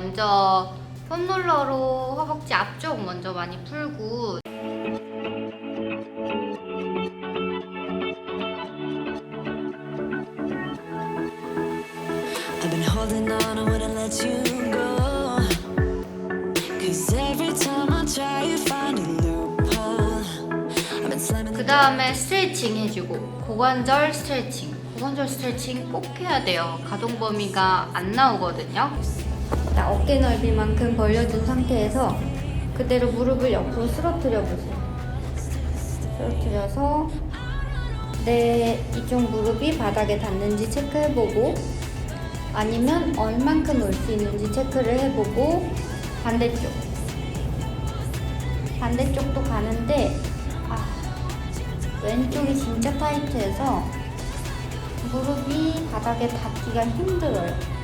먼저 폼롤러로 허벅지 앞쪽 먼저 많이 풀고 그 다음에 스트레칭 해주고 고관절 스트레칭 고관절 스트레칭 꼭 해야 돼요 가동 범위가 안 나오거든요 자, 어깨 넓이만큼 벌려준 상태에서 그대로 무릎을 옆으로 쓰러뜨려 보세요 쓰러뜨려서 내 이쪽 무릎이 바닥에 닿는지 체크해보고 아니면 얼만큼 올 수 있는지 체크를 해보고 반대쪽 반대쪽도 가는데 아, 왼쪽이 진짜 타이트해서 무릎이 바닥에 닿기가 힘들어요.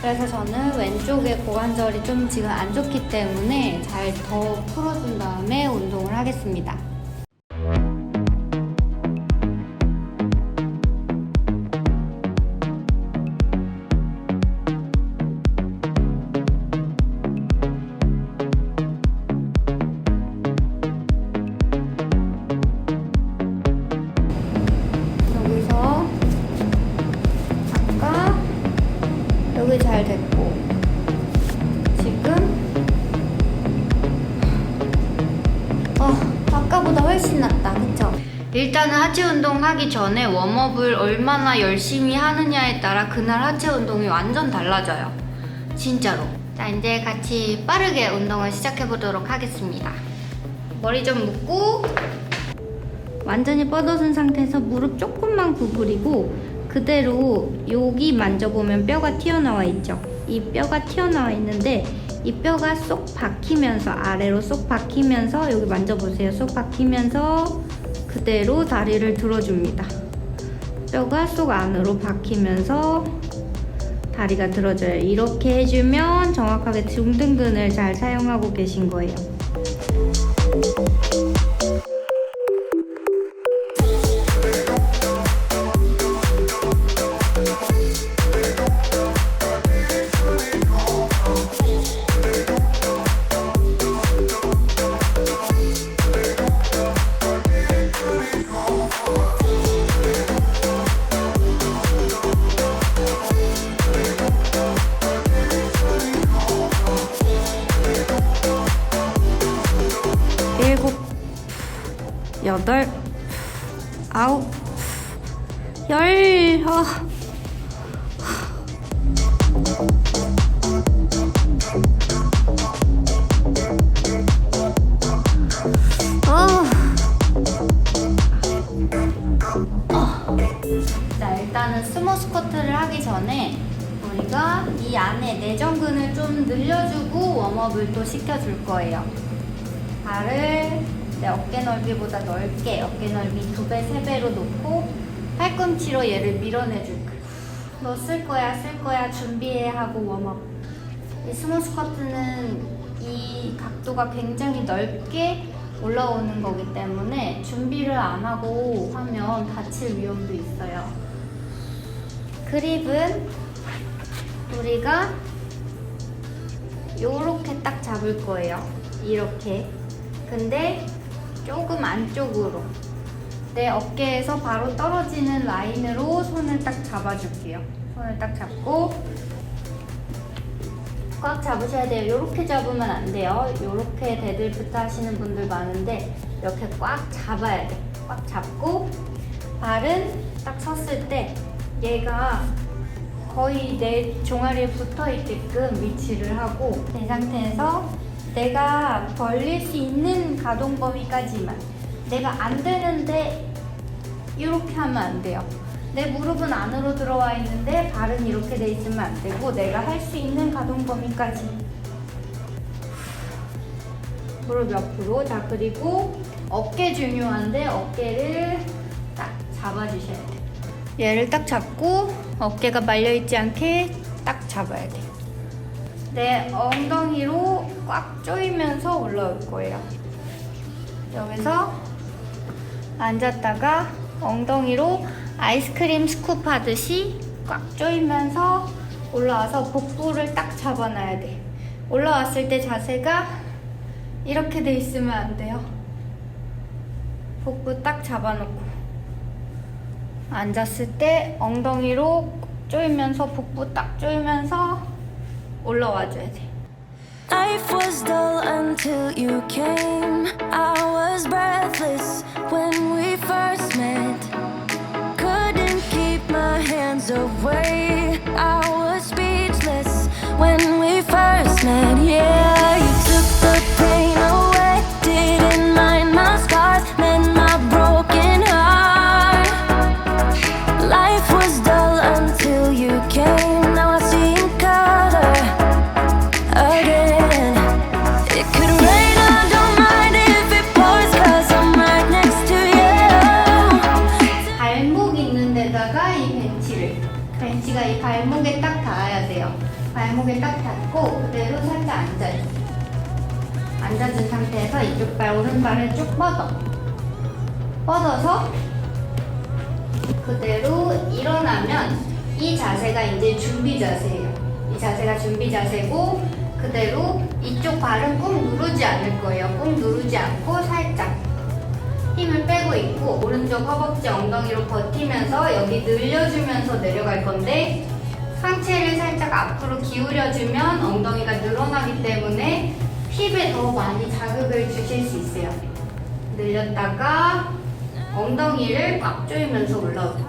그래서 저는 왼쪽에 고관절이 좀 지금 안 좋기 때문에 잘 더 풀어준 다음에 운동을 하겠습니다. 됐고. 지금? 어 아까보다 훨씬 낫다. 그쵸? 일단은 하체 운동 하기 전에 웜업을 얼마나 열심히 하느냐에 따라 그날 하체 운동이 완전 달라져요. 진짜로. 자 이제 같이 빠르게 운동을 시작해 보도록 하겠습니다. 머리 좀 묶고 완전히 뻗어진 상태에서 무릎 조금만 구부리고 그대로 여기 만져보면 뼈가 튀어나와 있죠. 이 뼈가 튀어나와 있는데 이 뼈가 쏙 박히면서 아래로 쏙 박히면서 여기 만져보세요. 쏙 박히면서 그대로 다리를 들어줍니다. 뼈가 쏙 안으로 박히면서 다리가 들어져요. 이렇게 해주면 정확하게 중등근을 잘 사용하고 계신 거예요. 열. 어. 어. 자, 일단은 스모 스쿼트를 하기 전에 우리가 이 안에 내전근을 좀 늘려주고 웜업을 또 시켜줄 거예요. 발을 내 어깨 넓이보다 넓게 어깨 넓이 두 배, 세 배로 놓고 팔꿈치로 얘를 밀어내줄 거야. 너쓸 거야, 쓸 거야, 준비해 하고 웜업. 이 스몰 스쿼트는 이 각도가 굉장히 넓게 올라오는 거기 때문에 준비를 안 하고 하면 다칠 위험도 있어요. 그립은 우리가 요렇게 딱 잡을 거예요. 이렇게. 근데 조금 안쪽으로 내 어깨에서 바로 떨어지는 라인으로 손을 딱 잡아줄게요. 손을 딱 잡고 꽉 잡으셔야 돼요. 이렇게 잡으면 안 돼요. 이렇게 데드리프트 하시는 분들 많은데 이렇게 꽉 잡아야 돼. 꽉 잡고 발은 딱 섰을 때 얘가 거의 내 종아리에 붙어 있게끔 위치를 하고 이 상태에서 내가 벌릴 수 있는 가동 범위까지만 내가 안 되는데 이렇게 하면 안 돼요. 내 무릎은 안으로 들어와 있는데 발은 이렇게 돼 있으면 안 되고 내가 할 수 있는 가동 범위까지 무릎 옆으로 자 그리고 어깨 중요한데 어깨를 딱 잡아주셔야 돼요. 얘를 딱 잡고 어깨가 말려 있지 않게 딱 잡아야 돼요. 내 엉덩이로 꽉 조이면서 올라올 거예요. 여기서 앉았다가 엉덩이로 아이스크림 스쿱 하듯이 꽉 조이면서 올라와서 복부를 딱 잡아놔야 돼. 올라왔을 때 자세가 이렇게 돼 있으면 안 돼요. 복부 딱 잡아놓고 앉았을 때 엉덩이로 조이면서 복부 딱 조이면서 올라와줘야 돼. Life was dull until you came. I was breathless when we first met. Couldn't keep my hands away. I was speechless when we first met. Yeah, 앉아준 상태에서 이쪽 발 오른발을 쭉 뻗어. 뻗어서 그대로 일어나면 이 자세가 이제 준비 자세예요. 이 자세가 준비 자세고 그대로 이쪽 발은 꾹 누르지 않을 거예요. 꾹 누르지 않고 살짝 힘을 빼고 있고 오른쪽 허벅지 엉덩이로 버티면서 여기 늘려주면서 내려갈 건데 상체를 살짝 앞으로 기울여주면 엉덩이가 늘어나기 때문에 힙에 더 많이 자극을 주실 수 있어요. 늘렸다가 엉덩이를 꽉 조이면서 올라오고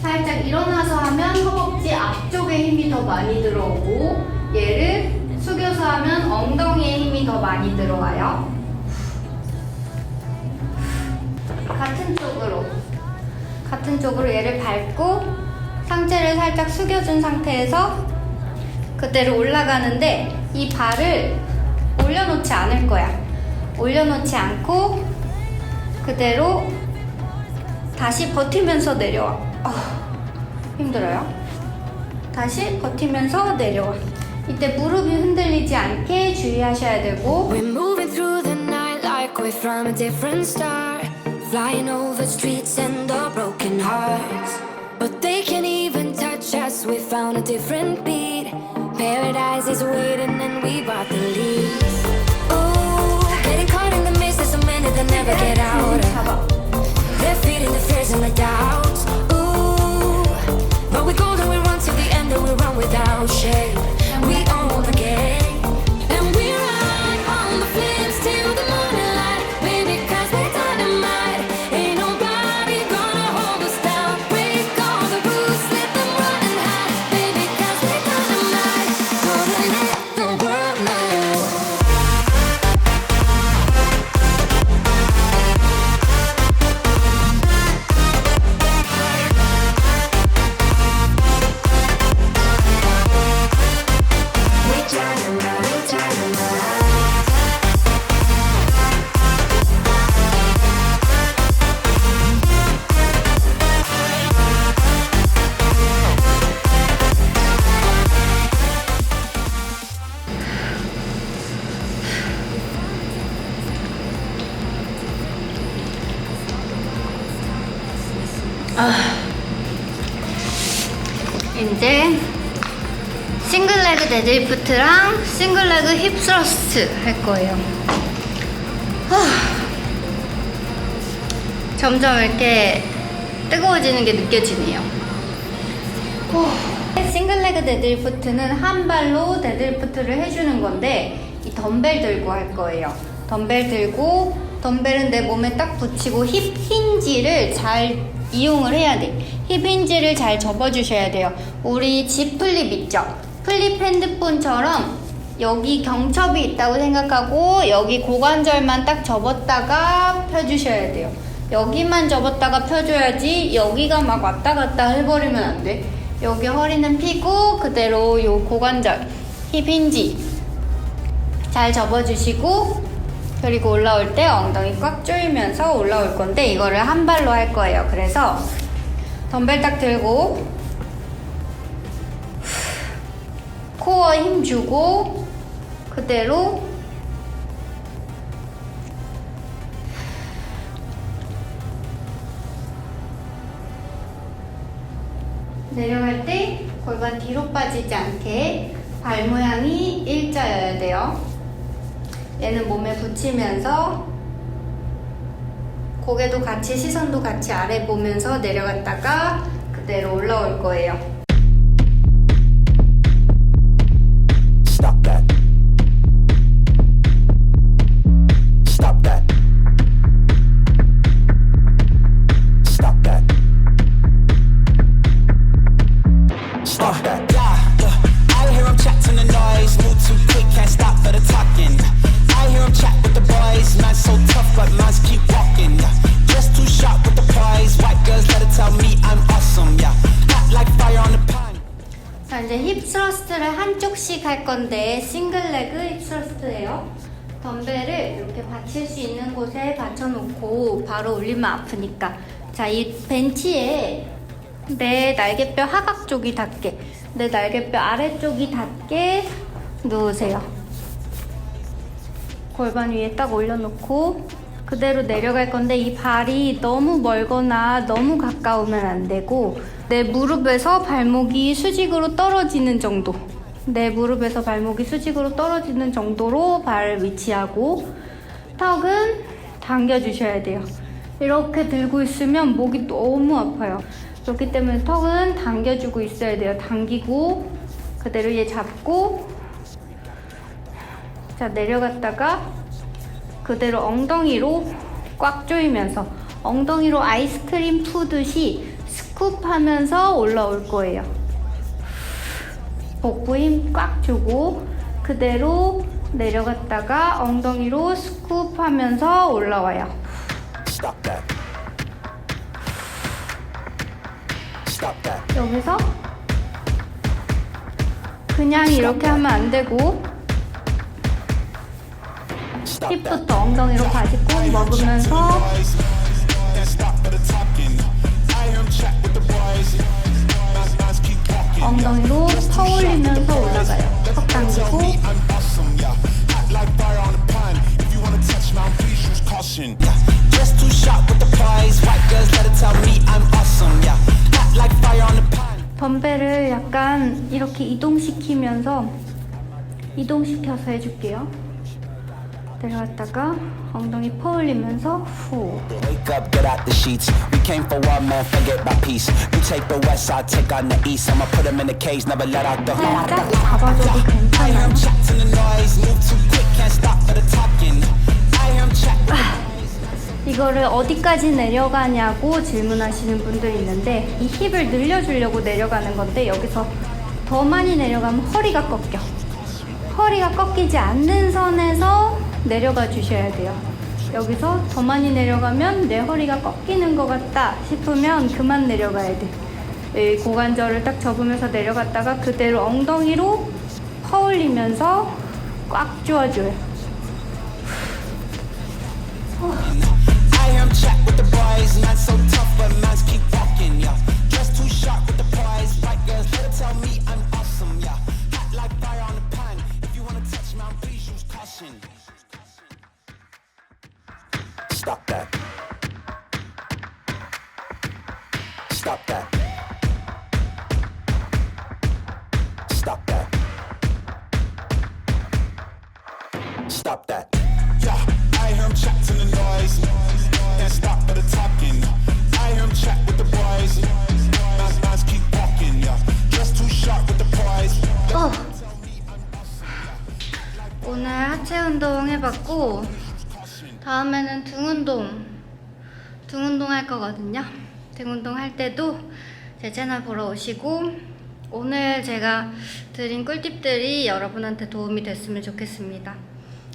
살짝 일어나서 하면 허벅지 앞쪽에 힘이 더 많이 들어오고 얘를 숙여서 하면 엉덩이에 힘이 더 많이 들어와요. 같은 쪽으로 같은 쪽으로 얘를 밟고 상체를 살짝 숙여준 상태에서 그대로 올라가는데 이 발을 올려놓지 않을 거야. 올려놓지 않고 그대로 다시 버티면서 내려와. 어, 힘들어요. 다시 버티면서 내려와. 이때 무릎이 흔들리지 않게 주의하셔야 되고 We're moving through the night like we're from a different star. Flying over streets and our broken hearts. But they can't even touch us, we found a different beat. Paradise is waiting and we bought the leads. Ooh, getting caught in the mist is a minute that never get out. They're feeding the fears and the doubts. 데드리프트랑 싱글레그 힙 스러스트 할 거예요. 후. 점점 이렇게 뜨거워지는 게 느껴지네요. 후. 싱글레그 데드리프트는 한 발로 데드리프트를 해주는 건데 이 덤벨 들고 할 거예요. 덤벨 들고 덤벨은 내 몸에 딱 붙이고 힙 힌지를 잘 이용을 해야 돼. 힙 힌지를 잘 접어주셔야 돼요. 우리 지 플립 있죠? 플립 핸드폰처럼 여기 경첩이 있다고 생각하고 여기 고관절만 딱 접었다가 펴주셔야 돼요. 여기만 접었다가 펴줘야지 여기가 막 왔다 갔다 해버리면 안 돼. 여기 허리는 펴고 그대로 요 고관절 힙 힌지 잘 접어주시고 그리고 올라올 때 엉덩이 꽉 조이면서 올라올 건데 이거를 한 발로 할 거예요. 그래서 덤벨 딱 들고 코어 힘 주고 그대로 내려갈 때 골반 뒤로 빠지지 않게 발 모양이 일자여야 돼요. 얘는 몸에 붙이면서 고개도 같이 시선도 같이 아래 보면서 내려갔다가 그대로 올라올 거예요. 덤벨을 이렇게 받칠 수 있는 곳에 받쳐놓고 바로 올리면 아프니까 자 이 벤치에 내 날개뼈 하각 쪽이 닿게 내 날개뼈 아래쪽이 닿게 누우세요. 골반 위에 딱 올려놓고 그대로 내려갈 건데 이 발이 너무 멀거나 너무 가까우면 안 되고 내 무릎에서 발목이 수직으로 떨어지는 정도 내 무릎에서 발목이 수직으로 떨어지는 정도로 발 위치하고 턱은 당겨주셔야 돼요. 이렇게 들고 있으면 목이 너무 아파요. 그렇기 때문에 턱은 당겨주고 있어야 돼요. 당기고 그대로 얘 잡고 자 내려갔다가 그대로 엉덩이로 꽉 조이면서 엉덩이로 아이스크림 푸듯이 스쿱 하면서 올라올 거예요. 복부 힘 꽉 주고 그대로 내려갔다가 엉덩이로 올라와요. That. Stop that. 여기서 그냥 이렇게 하면 안 되고. 힙부터 엉덩이로 바지 꼭 먹으면서 엉덩이로 퍼올리면서 올라가요. 턱 당기고. 덤벨을 약간 이렇게 이동시키면서 이동시켜서 해줄게요. 내려갔다가 엉덩이 퍼올리면서 후. Wake up, get out the sheets. We came for one man, forget my peace. You take the west side, take on the east. I'ma put them in the cage, never let out the 살짝 잡아줘도 괜찮아요. Chat to the noise, move too quick, can't stop for the talking. I hear 'em chat. 이거를 어디까지 내려가냐고 질문하시는 분들 있는데 이 힙을 늘려주려고 내려가는 건데 여기서 더 많이 내려가면 허리가 꺾여. 허리가 꺾이지 않는 선에서 내려가 주셔야 돼요. 여기서 더 많이 내려가면 내 허리가 꺾이는 것 같다 싶으면 그만 내려가야 돼. 이 고관절을 딱 접으면서 내려갔다가 그대로 엉덩이로 퍼올리면서 꽉 조아줘요. Stop that. 다음에는 등 운동 등 운동 할 거거든요. 등 운동 할 때도 제 채널 보러 오시고 오늘 제가 드린 꿀팁들이 여러분한테 도움이 됐으면 좋겠습니다.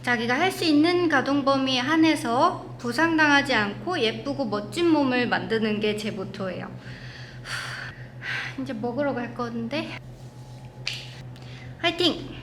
자기가 할 수 있는 가동 범위에 한해서 부상당하지 않고 예쁘고 멋진 몸을 만드는 게 제 모토예요. 이제 먹으러 갈 건데. 화이팅!